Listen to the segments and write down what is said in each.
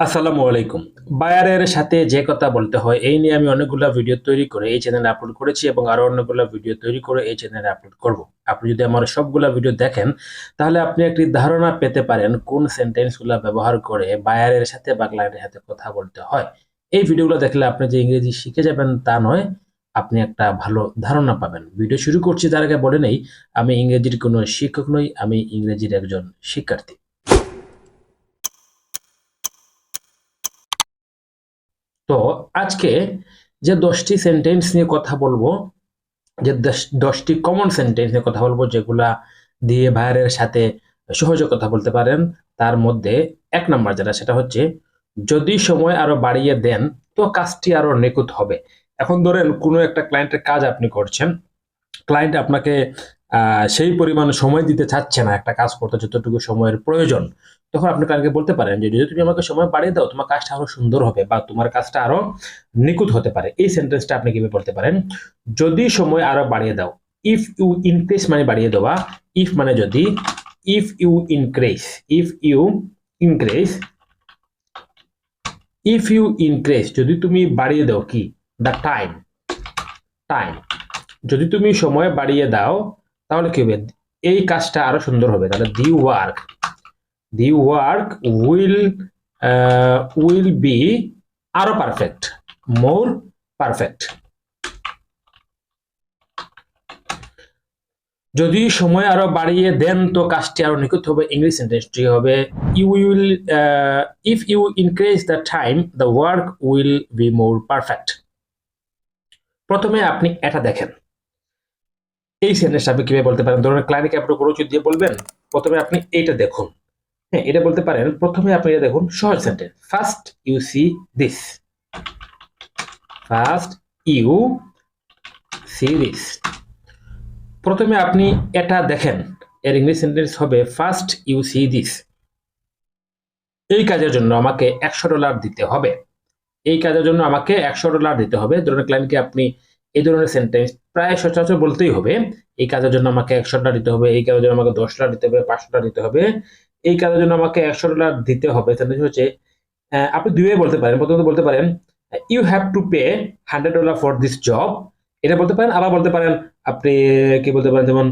আসসালামু আলাইকুম। বায়ারের সাথে যে কথা বলতে হয়, এই নিয়ে আমি অনেকগুলো ভিডিও তৈরি করে এই চ্যানেলে আপলোড করেছি এবং আরও অনেকগুলো ভিডিও তৈরি করে এই চ্যানেলে আপলোড করব। আপনি যদি আমার সবগুলা ভিডিও দেখেন, তাহলে আপনি একটি ধারণা পেতে পারেন কোন সেন্টেন্সগুলো ব্যবহার করে বায়ারের সাথে বা ক্লায়েন্টের সাথে কথা বলতে হয়। এই ভিডিওগুলো দেখলে আপনি যে ইংরেজি শিখে যাবেন তা নয়, আপনি একটা ভালো ধারণা পাবেন। ভিডিও শুরু করছি তার আগে বলে নেই, আমি ইংরেজির কোনো শিক্ষক নই, আমি ইংরেজির একজন শিক্ষার্থী। তো আজকে যে দশটি সেন্টেন্স নিয়ে কথা বলব, যে দশ- দশটি কমন সেন্টেন্স নিয়ে কথা বলব, যেগুলা দিয়ে ভাইয়ের সাথে সহজে কথা বলতে পারেন, তার মধ্যে এক নাম্বার যেটা, সেটা হচ্ছে, যদি সময় আরও বাড়িয়ে দেন, তো কাজটি আরও নিখুঁত হবে। এখন ধরেন কোনো একটা ক্লায়েন্টের কাজ আপনি করছেন ক্লায়েন্ট আপনাকে সেই পরিমাণ সময় দিতে চাচ্ছে না, একটা কাজ করতে যতটুকু সময়ের প্রয়োজন তখন আপনি কালকে বলতে পারেন যে, যদি তুমি আমাকে সময় বাড়িয়ে দাও, তোমার কাজটা আরও সুন্দর হবে বা তোমার কাজটা আরও নিখুঁত হতে পারে। এই সেন্টেন্সটা আপনি কীভাবে বলতে পারেন? যদি সময় আরও বাড়িয়ে দাও। ইফ ইউ ইনক্রিজ মানে বাড়িয়ে দেওয়া ইফ মানে যদি if you increase if you increase if you increase যদি তুমি বাড়িয়ে দাও কি? দ্য টাইম টাইম যদি তুমি সময় বাড়িয়ে দাও, তাহলে কি হবে? এই কাজটা আরও সুন্দর হবে। তাহলে the work the work will will be আরও পারফেক্ট মোর পারফেক্ট যদি সময় আরও বাড়িয়ে দেন তো কাজটি আরও নিখুঁত হবে ইংলিশ সেন্টেন্সটি হবে। You will if you increase the time the work will be more perfect প্রথমে আপনি এটা দেখেন। এই সেন্টেন্সটা আপনি কীভাবে বলতে পারেন? ধরুন আপনি কোনো দিয়ে বলবেন, প্রথমে আপনি এইটা দেখুন। হ্যাঁ এটা বলতে পারেন, প্রথমে আপনি এটা দেখুন, সহজ sentence first you see this first you see this প্রথমে আপনি এটা দেখেন, এর ইংলিশ সেন্টেন্স হবে ফার্স্ট ইউ সি দিস এই কাজের জন্য আমাকে একশো ডলার দিতে হবে, এই কাজের জন্য আমাকে একশো ডলার দিতে হবে ধরনের ক্লায়েন্টকে আপনি এই ধরনের সেন্টেন্স প্রায় সচরাচর বলতেই হবে, এই কাজের জন্য আমাকে একশো ডলার দিতে হবে, এই কাজের জন্য আমাকে দশ ডলার দিতে হবে, পাঁচশো ডলার দিতে হবে এই কাজের জন্য আমাকে একশো ডলার দিতে হবে। সেন্টেন্স হচ্ছে আপনি দুইভাবে বলতে পারেন। প্রথমত বলতে পারেন you have to pay hundred dollar for this job এটা বলতে পারেন, আবার বলতে পারেন, আপনি কি বলতে পারেন, যেমন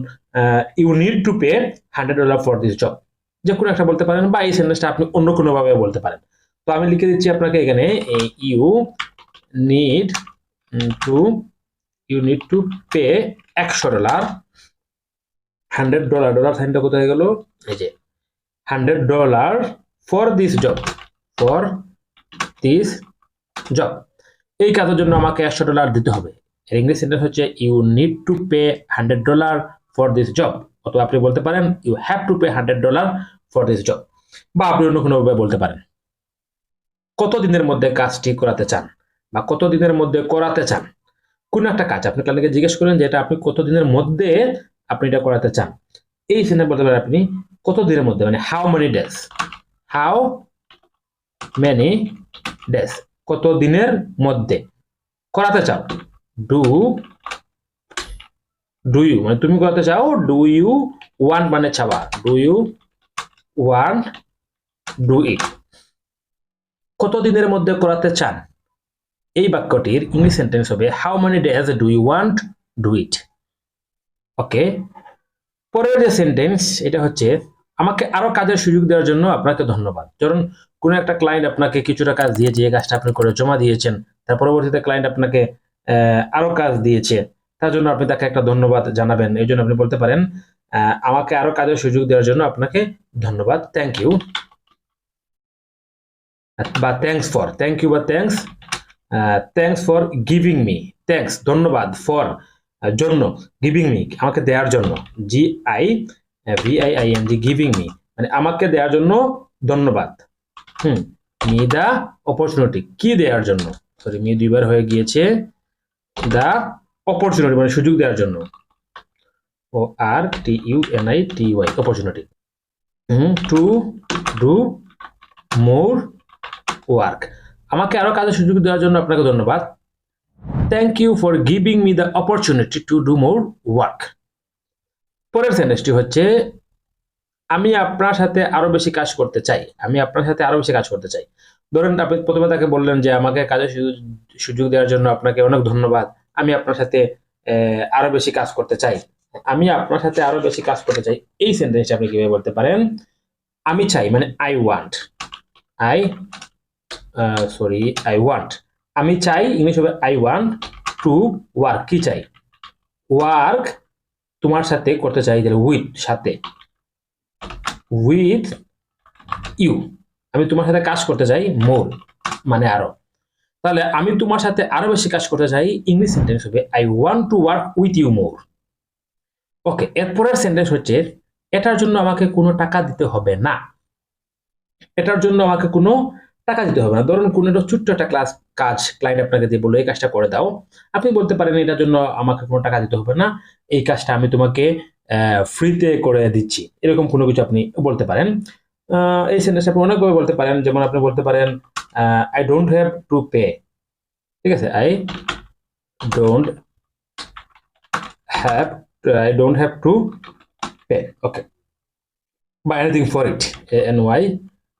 you need to pay hundred dollar for this job যে কোনো একটা বলতে পারেন বা এই সেন্টেন্সটা আপনি অন্য কোনোভাবে বলতে পারেন। তো আমি লিখে দিচ্ছি আপনাকে এখানে you need to you need to pay একশো ডলার হান্ড্রেড ডলার ডলার সাইনটা কোথায় গেল? এই যে hundred dollar for this job for this job এই কাজের জন্য আমাকে একশো ডলার দিতে হবে। এর ইংলিশ সেন্টেন্স হচ্ছে you need to pay hundred dollar for this job অথবা আপনি বলতে পারেন you have to pay hundred dollar for this job বা আপনি অন্য কোনোভাবে বলতে পারেন কত দিনের মধ্যে কাজটি করাতে চান বা কত দিনের মধ্যে করাতে চান? কোন একটা কাজ, আপনি ক্লায়েন্টকে জিজ্ঞেস করেন যে এটা আপনি কত দিনের মধ্যে আপনি এটা করাতে চান। এই সেন্টেন্স বলতে পারেন আপনি কত দিনের মধ্যে? মানে how many days how many days কত দিনের মধ্যে? করাতে চাও? ডু ডু ইউ মানে তুমি করাতে চাও ডু ইউ ওয়ান মানে চাওয়া do you want do it কত দিনের মধ্যে করাতে চান? এই বাক্যটির ইংলিশ সেন্টেন্স হবে how many days do you want do it okay পরের যে সেন্টেন্স এটা হচ্ছে আমাকে আরও কাজের সুযোগ দেওয়ার জন্য আপনাকে ধন্যবাদ। ধরুন কোনো একটা ক্লায়েন্ট আপনাকে কিছুটা কাজ দিয়েছে এই কাজটা আপনি করে জমা দিয়েছেন তার পরবর্তীতে ক্লায়েন্ট আপনাকে আহ, আরও কাজ দিয়েছে তার জন্য আপনি তাকে একটা ধন্যবাদ জানাবেন। এই জন্য আপনি বলতে পারেন আমাকে আরও কাজের সুযোগ দেওয়ার জন্য আপনাকে ধন্যবাদ। থ্যাংক ইউ বা থ্যাংকস ফর থ্যাংক ইউ বা thanks thanks for giving me thanks ধন্যবাদ ফর জন্য গিভিং মি আমাকে দেওয়ার জন্য G I V I I N G giving me মানে আমাকে দেওয়ার জন্য ধন্যবাদ। হুম মি দা অপরচুনিটি কি দেওয়ার জন্য? সরি মি দুইবার হয়ে গিয়েছে দা অপরচুনিটি মানে সুযোগ দেওয়ার জন্য। O R T U N I T Y opportunity hmm to do more work আমাকে আরও কাজের সুযোগ দেওয়ার জন্য আপনাকে ধন্যবাদ। Thank you for giving me the opportunity to do more work পরের সেন্টেন্সটি হচ্ছে, আমি আপনার সাথে আরও বেশি কাজ করতে চাই। আমি আপনার সাথে আরও বেশি কাজ করতে চাই। ধরেন আপনি প্রথমে তাকে বললেন যে, আমাকে কাজের সুযোগ- দেওয়ার জন্য আপনাকে অনেক ধন্যবাদ। আমি আপনার সাথে আরও বেশি কাজ করতে চাই। আমি আপনার সাথে আরও বেশি কাজ করতে চাই। এই সেন্টেন্সটা আপনি কীভাবে বলতে পারেন? আমি চাই মানে I want I sorry I want আমি চাই, ইংলিশ হবে আই ওয়ান্ট টু ওয়ার্ক কি চাই? ওয়ার্ক তোমার সাথে করতে চাই তাহলে উইথ সাথে। উইথ ইউ আমি তোমার সাথে কাজ করতে চাই মোর মানে আরও। তাহলে আমি তোমার সাথে আরও বেশি কাজ করতে চাই ইংলিশ সেন্টেন্স হবে I want to work with you more okay এরপরের সেন্টেন্স হচ্ছে, এটার জন্য আমাকে কোনো টাকা দিতে হবে না। এটার জন্য আমাকে কোনো টাকা দিতে হবে না। ধরুন কোনো একটা ছোট্ট একটা ক্লাস কাজ ক্লায়েন্ট আপনাকে দিয়ে বলল, এই কাজটা করে দাও। আপনি বলতে পারেন, এটার জন্য আমাকে কোনো টাকা দিতে হবে না। এই কাজটা আমি তোমাকে ফ্রিতে করে দিচ্ছি। এরকম কোনো কিছু আপনি বলতে পারেন। এই সেন্টেন্স আপনি অনেকভাবে বলতে পারেন। যেমন আপনি বলতে পারেন I don't have to pay ঠিক আছে? I don't have I don't have to pay okay বা anything for it N Y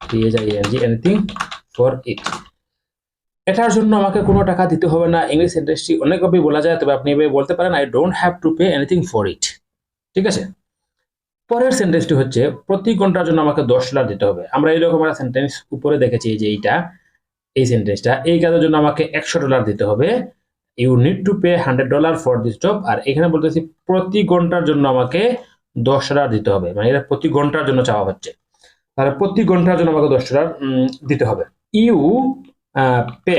T H I N G anything for it এটার জন্য আমাকে কোনো টাকা দিতে হবে না। ইংলিশ সেন্টেন্সটি অনেকভাবে বলা যায়, তবে আপনি এভাবে বলতে পারেন I don't have to pay anything for it ঠিক আছে? পরের সেন্টেন্সটি হচ্ছে, প্রতি ঘণ্টার জন্য আমাকে দশ ডলার দিতে হবে। আমরা এইরকম একটা সেন্টেন্স উপরে দেখেছি যে এইটা, এই সেন্টেন্সটা এই কাজের জন্য আমাকে একশো ডলার দিতে হবে। You need to pay hundred dollar for this job আর এখানে বলতেছি, প্রতি ঘণ্টার জন্য আমাকে দশ ডলার দিতে হবে। মানে এটা প্রতি ঘণ্টার জন্য চাওয়া হচ্ছে। তাহলে প্রতি ঘণ্টার জন্য আমাকে দশ ডলার দিতে হবে। You pay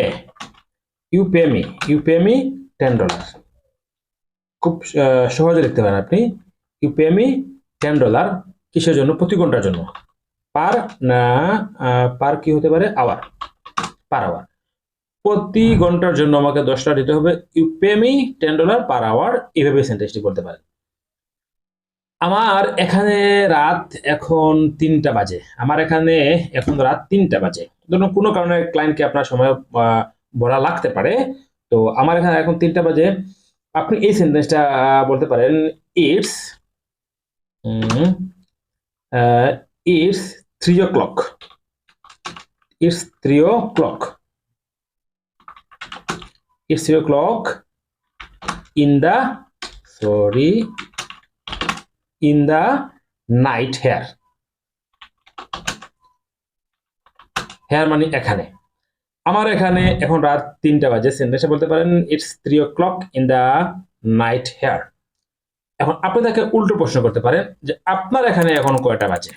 you pay me, you pay me ten dollar খুব সহজে লিখতে পারেন আপনি। You pay me ten dollar কিসের জন্য? প্রতি ঘণ্টার জন্য। পার, না পার কি হতে পারে? আওয়ার পার আওয়ার প্রতি ঘণ্টার জন্য আমাকে দশটা দিতে হবে। You pay me ten dollar per hour এইভাবে সেন্টেন্সটি করতে পারেন। আমার এখানে রাত এখন তিনটা বাজে। আমার এখানে এখন রাত তিনটা বাজে। ধরুন কোনো কারণে ক্লায়েন্টকে আপনার সময় বলা লাগতে পারে। তো আমার এখানে এখন তিনটা বাজে। আপনি এই সেন্টেন্সটা বলতে পারেন it's it's three o'clock it's three o'clock it's three o'clock in the sorry in the night here here মানে এখানে। আমার এখানে এখন রাত তিনটা বাজে সেন্টেন্সে বলতে পারেন it's three o'clock in the night here এখন আপনি তাকে উল্টো প্রশ্ন করতে পারেন যে আপনার এখানে এখন কয়টা বাজে?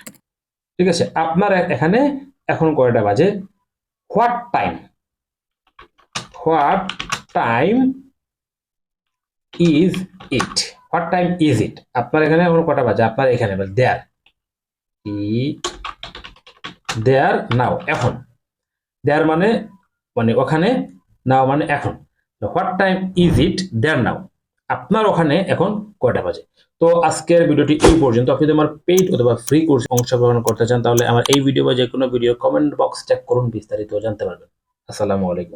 ঠিক আছে, আপনার এখানে এখন কয়টা বাজে? What time what time is it what time is it আপনার এখানে এখন কটা বাজে? আপনার এখানে দেয়ার ই দেয়ার নাও এখন। দেয়ার মানে মানে ওখানে নাও মানে এখন। What time is it there now আপনার ওখানে এখন কয়টা বাজে? তো আজকের ভিডিওটি এই পর্যন্ত। আপনি যদি আমার পেইড অথবা ফ্রি কোর্স অংশগ্রহণ করতে চান, তাহলে আমার এই ভিডিও বা যে কোনো ভিডিও কমেন্ট বক্স চেক করুন, বিস্তারিত জানতে পারবেন। আসসালামু আলাইকুম।